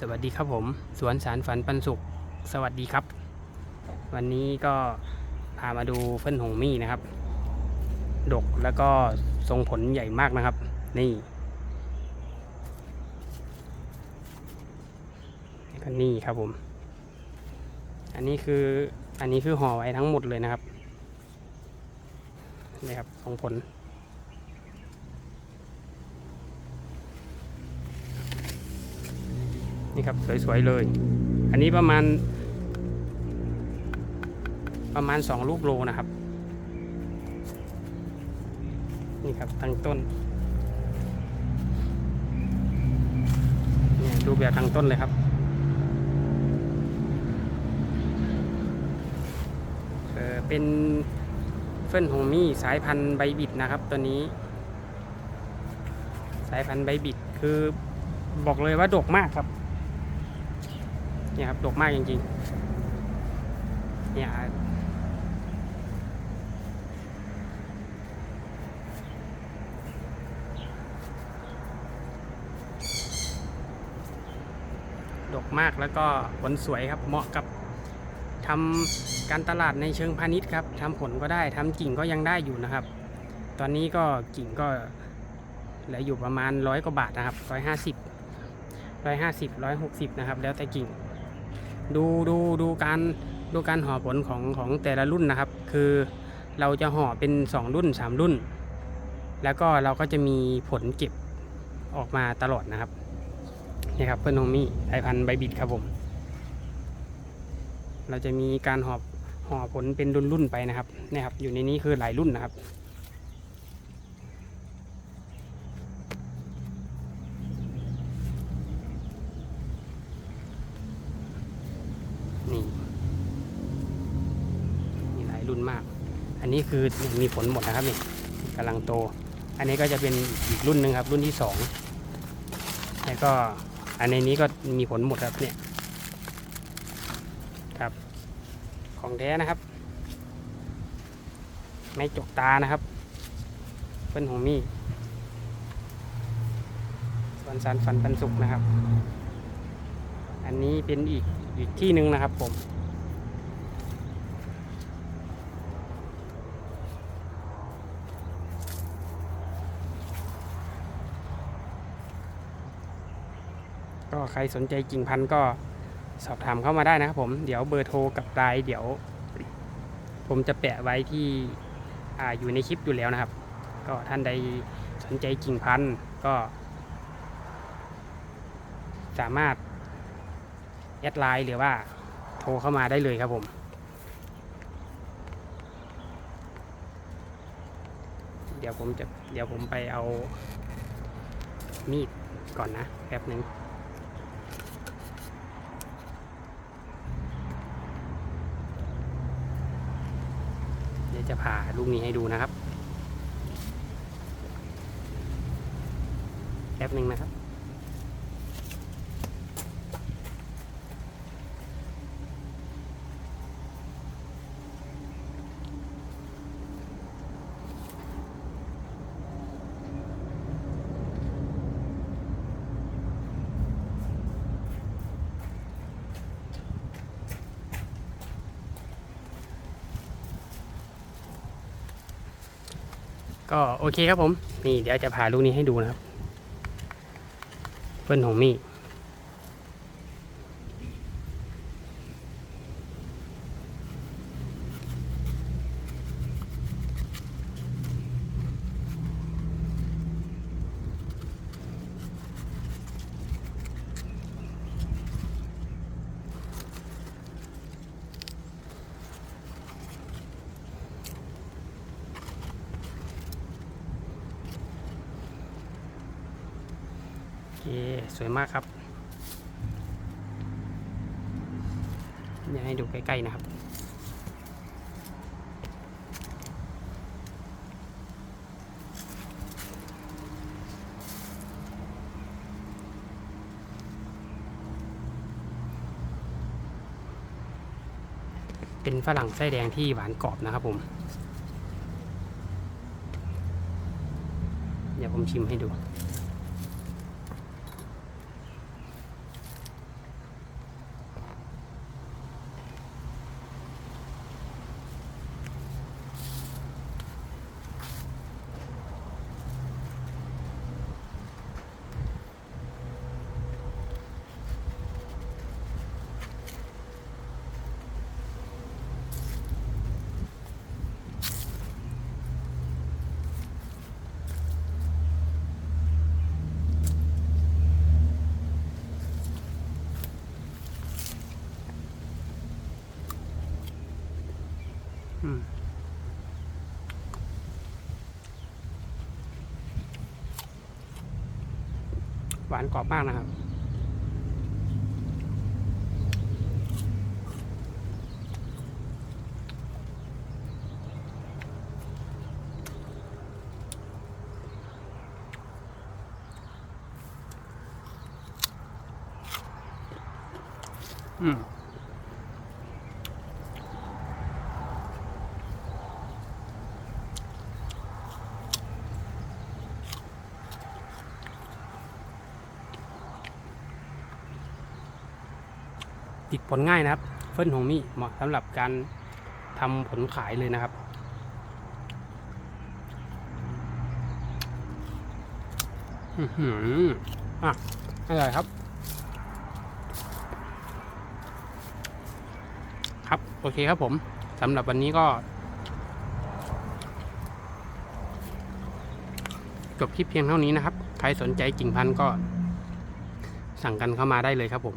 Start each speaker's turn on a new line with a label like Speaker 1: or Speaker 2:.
Speaker 1: สวัสดีครับผม สวนสารฝันปันสุข สวัสดีครับ วันนี้ก็พามาดูเฟิ่นหงมี่นะครับ ดกแล้วก็ทรงผลใหญ่มากนะครับ นี่ก็นี่ครับผม อันนี้คืออันนี้คือห่อไว้ทั้งหมดเลยนะครับนี่ครับทรงผล นี่ครับสวยๆเลย อันนี้ประมาณ ประมาณ 2 ลูกโลนะครับ นี่ครับทั้งต้นเนี่ยดูแบบทั้งต้นเลยครับ เออเป็นเฟิ่นหงมี่สายพันธุ์ใบบิดนะครับตัวนี้ สายพันธุ์ใบบิดคือบอกเลยว่าดกมากครับ เนี่ยครับดกมากจริงๆ เนี่ยดกมากแล้วก็ผลสวยครับเหมาะกับทำการตลาดในเชิงพาณิชย์ครับทำผลก็ได้ทำกิ่งก็ยังได้อยู่นะครับ ตอนนี้ก็กิ่งก็เหลืออยู่ประมาณร้อยกว่าบาทนะครับร้อยห้าสิบร้อยห้าสิบร้อยหกสิบนะครับ แล้วแต่กิ่ง ดูดูดูการดูการห่อผลของของแต่ละรุ่นนะครับ คือเราจะห่อเป็น 2 รุ่น 3 รุ่น แล้วก็เราก็จะมีผลเก็บออกมาตลอดนะครับนี่ครับเพื่อนโฮมี่สายพันธุ์ใบบิดครับผม เราจะมีการห่อห่อผลเป็นรุ่นรุ่นไปนะครับนี่ครับ อยู่ในนี้คือหลายรุ่นนะครับ นี่ มาก อันนี้คือมีผลหมดนะครับนี่กำลังโต อันนี้ก็จะเป็นอีกรุ่นหนึ่งครับ รุ่นที่สองแล้วก็อันในนี้ก็มีผลหมดครับเนี่ยครับ ของแท้นะครับ ไม่จกตานะครับ เป็นหงมี่สวนสารฝันปันสุขนะครับ อันนี้เป็นอีกอีกที่หนึ่งนะครับผม ก็ใครสนใจกิ่งพันธุ์ก็สอบถามเข้ามาได้นะครับผมเดี๋ยวเบอร์โทรกับไลน์เดี๋ยว ผมจะแปะไว้ที่ออยู่ในคลิปอยู่แล้วนะครับ ก็ท่านใดสนใจกิ่งพันธุ์ก็ สามารถแอดไลน์หรือว่าโทรเข้ามาได้เลยครับผม เดี๋ยวผมจะเดี๋ยวผมไปเอามีดก่อนนะแป๊บหนึ่งเดี๋ยวจะผ่า ลูกนี้ให้ดูนะครับแป๊บหนึ่งนะครับ ก็โอเคครับผม นี่เดี๋ยวจะพาลูกนี้ให้ดูนะครับเพื่อนของมี่ สวยมากครับอยากให้ดูใกล้ๆนะครับเป็นฝรั่งไส้แดงที่หวานกรอบนะครับผม เดี๋ยวผมชิมให้ดู หวานกรอบมากนะครับ อืม ติดผลง่ายนะครับ เฟิ่นหงมี่เหมาะสำหรับการทำผลขายเลยนะครับอือหืออะอร่อยครับ ครับ โอเคครับผมสำหรับวันนี้ก็ จบคลิปเพียงเท่านี้นะครับ ใครสนใจกิ่งพันธุ์ก็สั่งกันเข้ามาได้เลยครับผม